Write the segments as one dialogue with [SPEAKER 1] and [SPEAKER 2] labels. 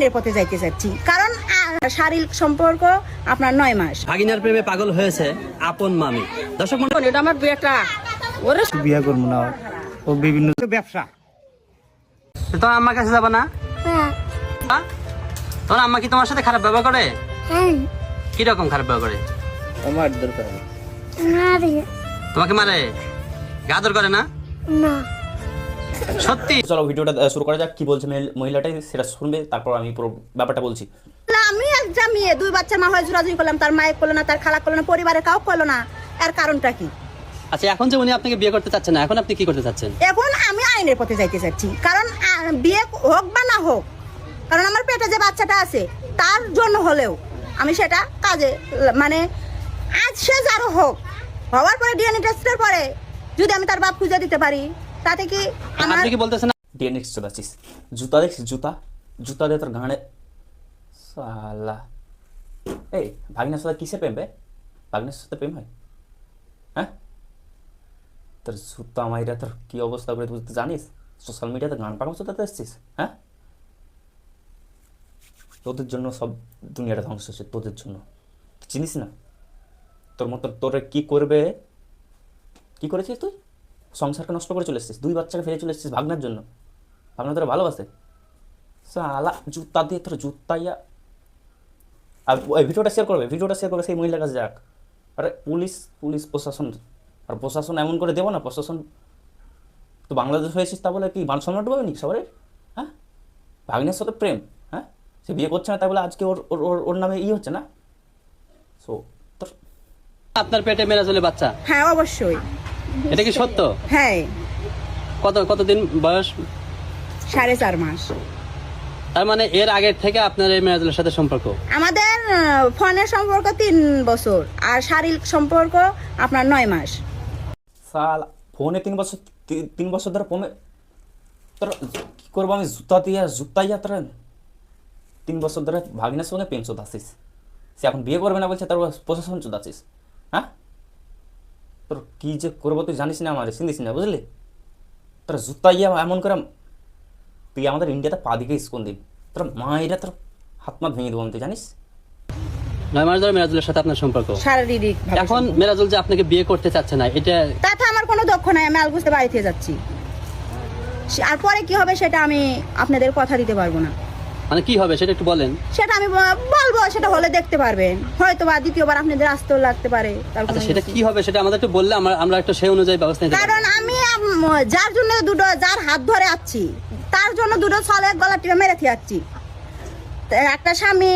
[SPEAKER 1] আইনের পথে যাইতে চাচ্ছি। কারণ শারীরিক সম্পর্ক আপনার নয় মাস।
[SPEAKER 2] ভাগিনার প্রেমে পাগল হয়েছে আপন মামি। দর্শক মন্ডলী,
[SPEAKER 3] এটা আমার বেটা ওরে
[SPEAKER 4] বিয়ে করব না। ও বিভিন্ন ব্যবসা।
[SPEAKER 2] তোমার আম্মার কাছে যাবা না? হ্যাঁ? তোমার আম্মা কি তোমার সাথে খারাপ ব্যবহার করে? কি রকম খারাপ ব্যবহার করে?
[SPEAKER 4] আমার দরকার
[SPEAKER 2] তোমাকে মারে? গাদর করে না? না। সত্যি।
[SPEAKER 5] চলো ভিডিওটা শুরু করা যাক। কি বলছে মহিলাটাই সেটা শুনবে তারপর আমি পুরো ব্যাপারটা বলছি।
[SPEAKER 1] আমি একটা মেয়ে দুই বাচ্চা মা হয়ে জোরাজুরি করলাম তার মায়ের করল না তার খালা করল না পরিবারের কাউ করল না। এর কারণটা কি?
[SPEAKER 2] আচ্ছা এখন যে উনি আপনাকে বিয়ে করতে চাচ্ছেন না এখন আপনি কি করতে চাচ্ছেন?
[SPEAKER 1] এখন আমি আইনের পথে যাইতে চাচ্ছি। কারণ বিয়ে হোক বা না হোক কারণ আমার পেটে যে বাচ্চাটা আছে তার জন্য হলেও আমি সেটা কাজে মানে আজ সে যারও হোক হওয়ার পরে ডিএনএ টেস্টের পরে যদি আমি তার বাপ খুঁজে দিতে পারি তাতে কি আমার
[SPEAKER 2] আপনি কি বলতেছেন না?
[SPEAKER 5] ডিএনএক্স চলে আসছিস। জুতা দেখছিস? জুতা? জুতা দিয়ে তোর গাঁড়ে সালা। এই ভাগিনার সাথে কিসে প্রেম বে? ভাগিনার সাথে প্রেম হয়? হ্যাঁ? তোর জুতা মাইরা তোর কি অবস্থা করে তুই জানিস? সোশ্যাল মিডিয়াতে গান পাগল জুতাতে এসছিস হ্যাঁ? তোদের জন্য সব দুনিয়াটা ধ্বংস হচ্ছে তোদের জন্য। চিনিস না? তোর মতো তোরে কি করবে? কি করেছিস তুই? সংসারকে নষ্ট করে চলে এসেছিস দুই বাচ্চাকে ফেলে চলে এসেছিস ভাগনার জন্য। ভাগনা তোরা ভালোবাসে? সালা জুতা দিয়ে তোর জুতাইয়া আর ওই ভিডিওটা শেয়ার করবে ভিডিওটা শেয়ার করে সেই মহিলার কাছে যাক। আরে পুলিশ পুলিশ প্রশাসন। আর প্রশাসন এমন করে দেবো না প্রশাসন তো বাংলাদেশ হয়েছিস তা বলে কি মান সম্মান পাবে নি সবারই? হ্যাঁ? ভাগ্নের সাথে প্রেম হ্যাঁ? সে বিয়ে করছে না তাই বলে আজকে ওর ওর- ওর ওর নামে ই হচ্ছে না? সো তোর
[SPEAKER 2] আপনার পেটে মেরা চলে বাচ্চা।
[SPEAKER 1] হ্যাঁ অবশ্যই।
[SPEAKER 2] এটা কি সত্য?
[SPEAKER 1] হ্যাঁ।
[SPEAKER 2] কত কতদিন বয়স?
[SPEAKER 1] সাড়ে চার মাস।
[SPEAKER 2] তার মানে এর আগের থেকে আপনার এই মেরাজুলের সাথে সম্পর্ক?
[SPEAKER 1] আমাদের ফোনের সম্পর্ক তিন বছর আর শারীরিক সম্পর্ক আপনার নয় মাস।
[SPEAKER 5] সাল ফোনে তিন বছর তিন বছর ধরে ফোনে তোর কি করব আমি? জুতা দিয়ে জুতাইয়া তোর তিন বছর ধরে ভাগিনার সঙ্গে প্রেম চোদাচ্ছিস। সে এখন বিয়ে করবে না বলছে তার প্রশাসন চোদাচ্ছিস। হ্যাঁ? তোর কি যে করব তুই জানিস না আমার? চিনিস না বুঝলি? তোর জুতাইয়া এমন করে তুই আমাদের ইন্ডিয়াতে পা দিকে স্কুল দিন তোর মায়েরা তোর হাত মাত ভেঙে দেবো আমি, তুই জানিস?
[SPEAKER 2] নয় মাস ধরে মেরাজুলের সাথে আপনার সম্পর্ক।
[SPEAKER 1] শারীরিক
[SPEAKER 2] এখন মেরাজুল যে আপনাকে বিয়ে করতে চাচ্ছে না এটা
[SPEAKER 1] তাতে আমার কোনো দক্ষ নাই আমি আলগুজতে বাড়ি থেকে যাচ্ছি। সে- আর পরে কি হবে সেটা আমি আপনাদের কথা দিতে পারব না।
[SPEAKER 2] মানে কি হবে সেটা একটু বলেন।
[SPEAKER 1] সেটা আমি বলব সেটা হলে দেখতে পারবেন হয়তো বা দ্বিতীয়বার আপনাদের আসতেও লাগতে পারে।
[SPEAKER 2] আচ্ছা সেটা কি হবে সেটা আমাদের একটু বললে আমরা আমরা একটু সেই অনুযায়ী ব্যবস্থা নিতে
[SPEAKER 1] কারণ আমি যার জন্য দুটো যার হাত ধরে আছি তার জন্য দুটো ছলে গলা টিপে মেরে যাচ্ছি একটা স্বামী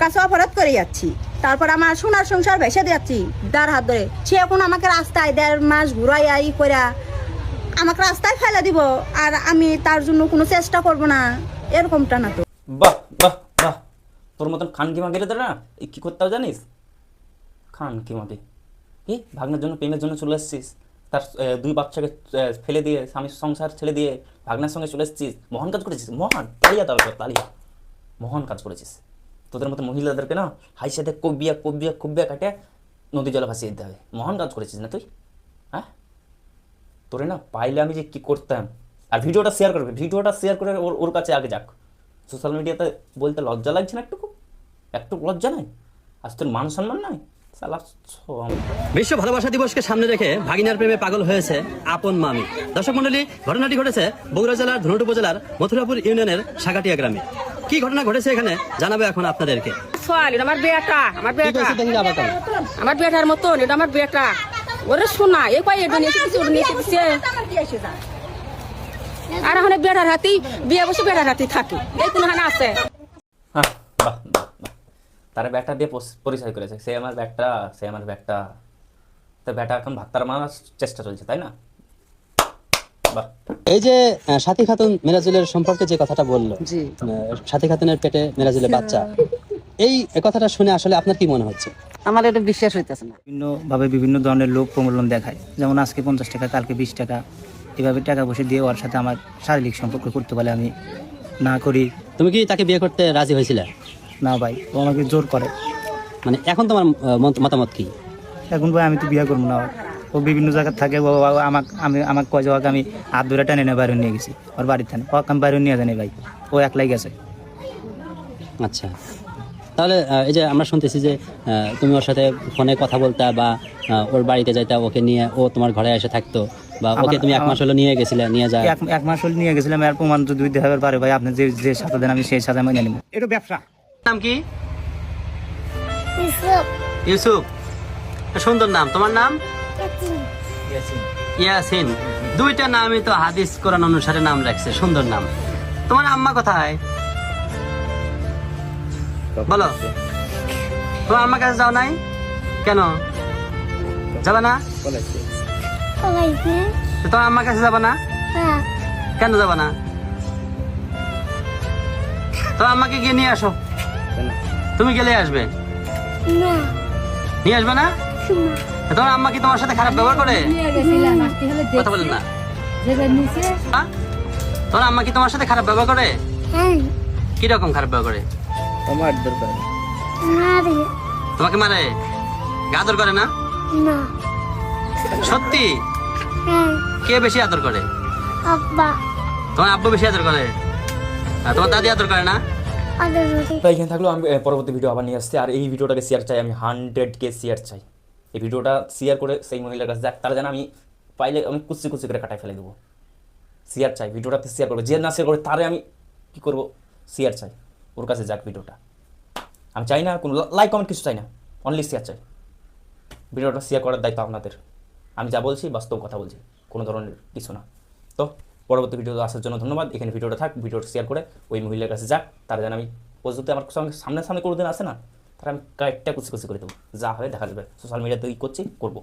[SPEAKER 1] কাছে অপরাধ করে যাচ্ছি তারপর আমার সোনার সংসার ভেসে যাচ্ছি যার হাত ধরে। সে এখন আমাকে রাস্তায় দেড় মাস ঘুরাইয়া ই কইরা আমাকে রাস্তায় ফেলে দিব, আর আমি তার জন্য কোনো চেষ্টা করব না। এরকমটা না তো।
[SPEAKER 5] বাহ বাহ বাহ। তোর মতন খান কিমা গেলে না কী করতে হবে জানিস? খান কিমাকে কি? ভাগনার জন্য, প্রেমের জন্য চলে এসেছিস। তার দুই বাচ্চাকে ফেলে দিয়ে, স্বামীর সংসার ছেড়ে দিয়ে ভাগনার সঙ্গে চলে এসেছিস। মহান কাজ করেছিস, মহান। তালিয়া দরকার তালিয়া। মহান কাজ করেছিস। তোদের মতো মহিলাদেরকে না হাই সাথে কবিয়া কবিয়া কবিয়া কাটে নদী জলে ভাসিয়ে দিতে হবে। মহান কাজ করেছিস না তুই? হ্যাঁ? তোরে না পাইলে আমি যে কী করতাম? আর ভিডিওটা শেয়ার করবে ভিডিওটা শেয়ার করে ওর ওর কাছে আগে যাক। সোশ্যাল মিডিয়াতে বলতে লজ্জা লাগছে না একটুকু? একটু লজ্জা নাই? আজ তোর মান সম্মান নাই?
[SPEAKER 2] বিশ্ব ভালোবাসা দিবসকে সামনে রেখে ভাগিনার প্রেমে পাগল হয়েছে আপন মামি। দর্শক মন্ডলী ঘটনাটি ঘটেছে বগুড়া জেলার ধনুট উপজেলার মথুরাপুর ইউনিয়নের সাগাটিয়া গ্রামে। কি ঘটনা ঘটেছে এখানে জানাবে এখন আপনাদেরকে।
[SPEAKER 3] আমার বেটা আমার বেটা? আমার বেটার মতন এটা আমার বেটা ওরে শোনা কয় এটা নিয়ে ওটা আর বেটার হাতি বিয়ে বসে বেটার হাতি থাকে এই কোন হানা আছে
[SPEAKER 5] হ্যাঁ তারা ব্যাগটা দিয়ে পরিচয় করেছে সে আমার ব্যাগটা সে আমার ব্যাগটা। তো ব্যাটা এখন ভাত্তার মারার চেষ্টা চলছে তাই না? বাহ।
[SPEAKER 2] এই যে সাথী খাতুন মেরাজুলের সম্পর্কে যে কথাটা বলল
[SPEAKER 3] জি।
[SPEAKER 2] সাথী খাতুনের পেটে মেরাজুলের বাচ্চা এই কথাটা শুনে আসলে আপনার কি মনে হচ্ছে?
[SPEAKER 3] আমার এটা বিশ্বাস হইতেছে না।
[SPEAKER 4] বিভিন্নভাবে বিভিন্ন ধরনের লোক প্রমূল্যন দেখায়। যেমন আজকে পঞ্চাশ টাকা কালকে বিশ টাকা। এভাবে টাকা বসে দিয়ে ওর সাথে আমার শারীরিক সম্পর্ক করতে পারলে আমি না করি।
[SPEAKER 2] তুমি কি তাকে বিয়ে করতে রাজি হয়েছিলে?
[SPEAKER 4] না ভাই ও আমাকে জোর করে।
[SPEAKER 2] মানে এখন তোমার মতামত কি?
[SPEAKER 4] এখন ভাই আমি তো বিয়ে করব না। ও বিভিন্ন জায়গায় থাকে ও আমাকে আমি আমাকে কয় যে ওকে আমি হাত ধরে টেনে নিয়ে বাইরে নিয়ে গেছি। ওর বাড়ির থানে ওকে আমি বাইরে নিয়ে জানি ভাই। ও একলাই গেছে।
[SPEAKER 2] আচ্ছা। তাহলে এই যে আমরা শুনতেছি যে তুমি ওর সাথে ফোনে কথা বলতা বা ওর বাড়িতে যাইতা ওকে নিয়ে ও তোমার ঘরে এসে থাকতো বা ওকে তুমি এক মাস হলো নিয়ে গেছিলে নিয়ে যা
[SPEAKER 4] এক মাস হলে নিয়ে গেছিলাম আর প্রমাণ যদি দেখাবার পারে ভাই আপনি যে যে সাথে দেন আমি সেই সাথে মেনে নিব।
[SPEAKER 6] এটা ব্যবসা।
[SPEAKER 2] নাম কি? ইউসুফ। সুন্দর নাম তোমার নাম? ইয়াসিন। দুইটা নামই তো হাদিস কোরআন অনুসারে নাম রাখছে সুন্দর নাম। তোমার আম্মা কোথায়? বলো। তোমার আম্মার কাছে যাও নাই? কেন? যাবে না? তোমার আম্মার কাছে যাবে না? কেন যাবে না? তোমার আম্মাকে গিয়ে নিয়ে আসো। তুমি গেলে আসবে। নিয়ে আসবে না? তোমার আম্মা কি তোমার সাথে খারাপ ব্যবহার করে? কথা বলেন না। হ্যাঁ? তোমার আম্মা কি তোমার সাথে খারাপ ব্যবহার করে? কি রকম খারাপ ব্যবহার করে?
[SPEAKER 4] আমার দরকার
[SPEAKER 2] তোমাকে মারে গা আদর করে না? সত্যি? কে বেশি আদর করে? তোমার আব্বু বেশি আদর করে? আর তোমার দাদি আদর করে না?
[SPEAKER 5] তো এখানে থাকল আমি পরবর্তী ভিডিও আবার নিয়ে আসছি। আর এই ভিডিওটাকে শেয়ার চাই আমি হান্ড্রেড কে শেয়ার চাই। এই ভিডিওটা শেয়ার করে সেই মহিলার কাছে যাক তারা যেন আমি পাইলে আমি কুচি কুচি করে কাটাই ফেলে দেবো। শেয়ার চাই ভিডিওটাতে শেয়ার করব। যে না শেয়ার করে তারে আমি কী করব? শেয়ার চাই। ওর কাছে যাক ভিডিওটা। আমি চাই না, কোনো লাইক কমেন্ট কিছু চাই না। অনলি শেয়ার চাই। ভিডিওটা শেয়ার করার দায়িত্ব আপনাদের। আমি যা বলছি বাস্তব কথা বলছি, কোনো ধরনের কিছু না। তো পরবর্তী ভিডিও আসার জন্য ধন্যবাদ। এখানে ভিডিওটা থাক, ভিডিওটা শেয়ার করে ওই মহিলার কাছে যাক। তারা যেন আমি যদি আমার সঙ্গে সামনে সামনে কোনো দিন আসে না, তারা আমি কয়েকটা কুচি কুচি করে দেবো। যা হবে দেখা যাবে। সোশ্যাল মিডিয়াতে করছি, করব।